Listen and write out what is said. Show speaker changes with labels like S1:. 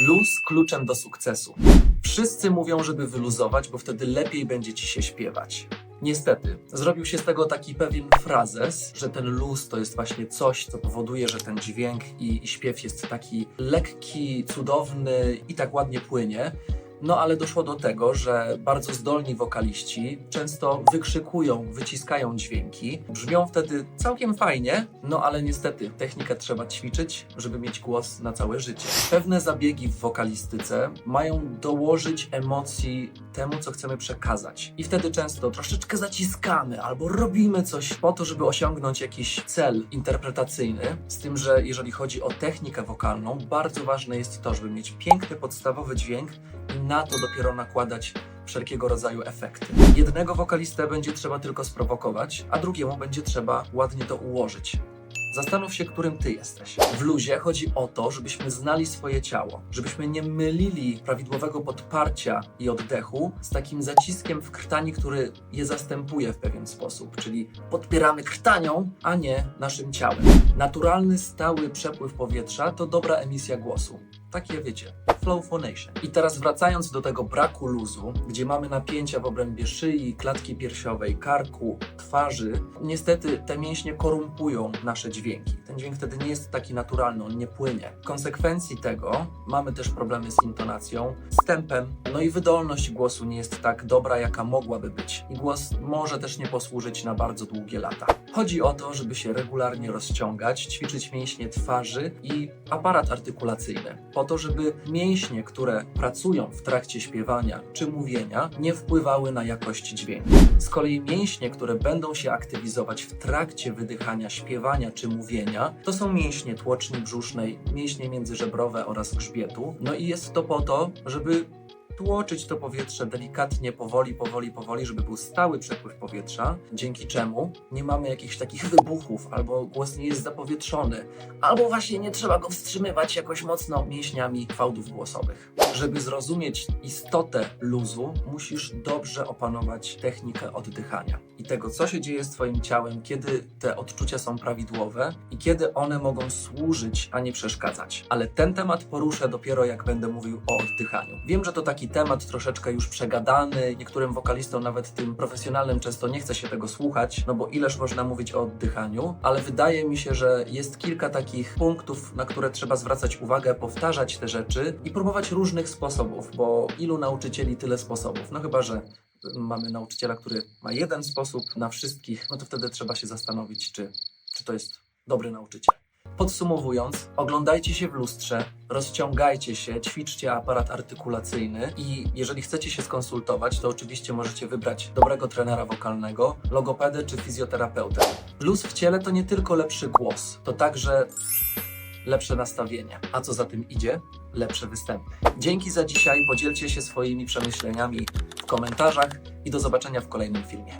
S1: Luz kluczem do sukcesu. Wszyscy mówią, żeby wyluzować, bo wtedy lepiej będzie ci się śpiewać. Niestety, zrobił się z tego taki pewien frazes, że ten luz to jest właśnie coś, co powoduje, że ten dźwięk i, i śpiew jest taki lekki, cudowny i tak ładnie płynie. No ale doszło do tego, że bardzo zdolni wokaliści często wykrzykują, wyciskają dźwięki. Brzmią wtedy całkiem fajnie, no ale niestety technikę trzeba ćwiczyć, żeby mieć głos na całe życie. Pewne zabiegi w wokalistyce mają dołożyć emocji temu, co chcemy przekazać. I wtedy często troszeczkę zaciskamy albo robimy coś po to, żeby osiągnąć jakiś cel interpretacyjny. Z tym, że jeżeli chodzi o technikę wokalną, bardzo ważne jest to, żeby mieć piękny, podstawowy dźwięk i na to dopiero nakładać wszelkiego rodzaju efekty. Jednego wokalistę będzie trzeba tylko sprowokować, a drugiemu będzie trzeba ładnie to ułożyć. Zastanów się, którym ty jesteś. W luzie chodzi o to, żebyśmy znali swoje ciało, żebyśmy nie mylili prawidłowego podparcia i oddechu z takim zaciskiem w krtani, który je zastępuje w pewien sposób, czyli podpieramy krtanią, a nie naszym ciałem. Naturalny, stały przepływ powietrza to dobra emisja głosu. Takie wiecie, flow phonation. I teraz wracając do tego braku luzu, gdzie mamy napięcia w obrębie szyi, klatki piersiowej, karku, twarzy, niestety te mięśnie korumpują nasze dźwięki. Ten dźwięk wtedy nie jest taki naturalny, on nie płynie. W konsekwencji tego mamy też problemy z intonacją, z tempem, no i wydolność głosu nie jest tak dobra, jaka mogłaby być. I głos może też nie posłużyć na bardzo długie lata. Chodzi o to, żeby się regularnie rozciągać, ćwiczyć mięśnie twarzy i aparat artykulacyjny, po to, żeby mięśnie, które pracują w trakcie śpiewania czy mówienia, nie wpływały na jakość dźwięku. Z kolei mięśnie, które będą się aktywizować w trakcie wydychania, śpiewania czy mówienia, to są mięśnie tłoczni brzusznej, mięśnie międzyżebrowe oraz grzbietu. No i jest to po to, żeby tłoczyć to powietrze delikatnie, powoli, powoli, powoli, żeby był stały przepływ powietrza, dzięki czemu nie mamy jakichś takich wybuchów, albo głos nie jest zapowietrzony, albo właśnie nie trzeba go wstrzymywać jakoś mocno mięśniami fałdów głosowych. Żeby zrozumieć istotę luzu, musisz dobrze opanować technikę oddychania i tego, co się dzieje z Twoim ciałem, kiedy te odczucia są prawidłowe i kiedy one mogą służyć, a nie przeszkadzać. Ale ten temat poruszę dopiero jak będę mówił o oddychaniu. Wiem, że to taki temat troszeczkę już przegadany, niektórym wokalistom, nawet tym profesjonalnym, często nie chce się tego słuchać, no bo ileż można mówić o oddychaniu, ale wydaje mi się, że jest kilka takich punktów, na które trzeba zwracać uwagę, powtarzać te rzeczy i próbować różnych sposobów, bo ilu nauczycieli, tyle sposobów. No chyba, że mamy nauczyciela, który ma jeden sposób na wszystkich, no to wtedy trzeba się zastanowić, czy, czy to jest dobry nauczyciel. Podsumowując, oglądajcie się w lustrze, rozciągajcie się, ćwiczcie aparat artykulacyjny i jeżeli chcecie się skonsultować, to oczywiście możecie wybrać dobrego trenera wokalnego, logopedę czy fizjoterapeutę. Luz w ciele to nie tylko lepszy głos, to także lepsze nastawienie. A co za tym idzie? Lepsze występy. Dzięki za dzisiaj, podzielcie się swoimi przemyśleniami w komentarzach i do zobaczenia w kolejnym filmie.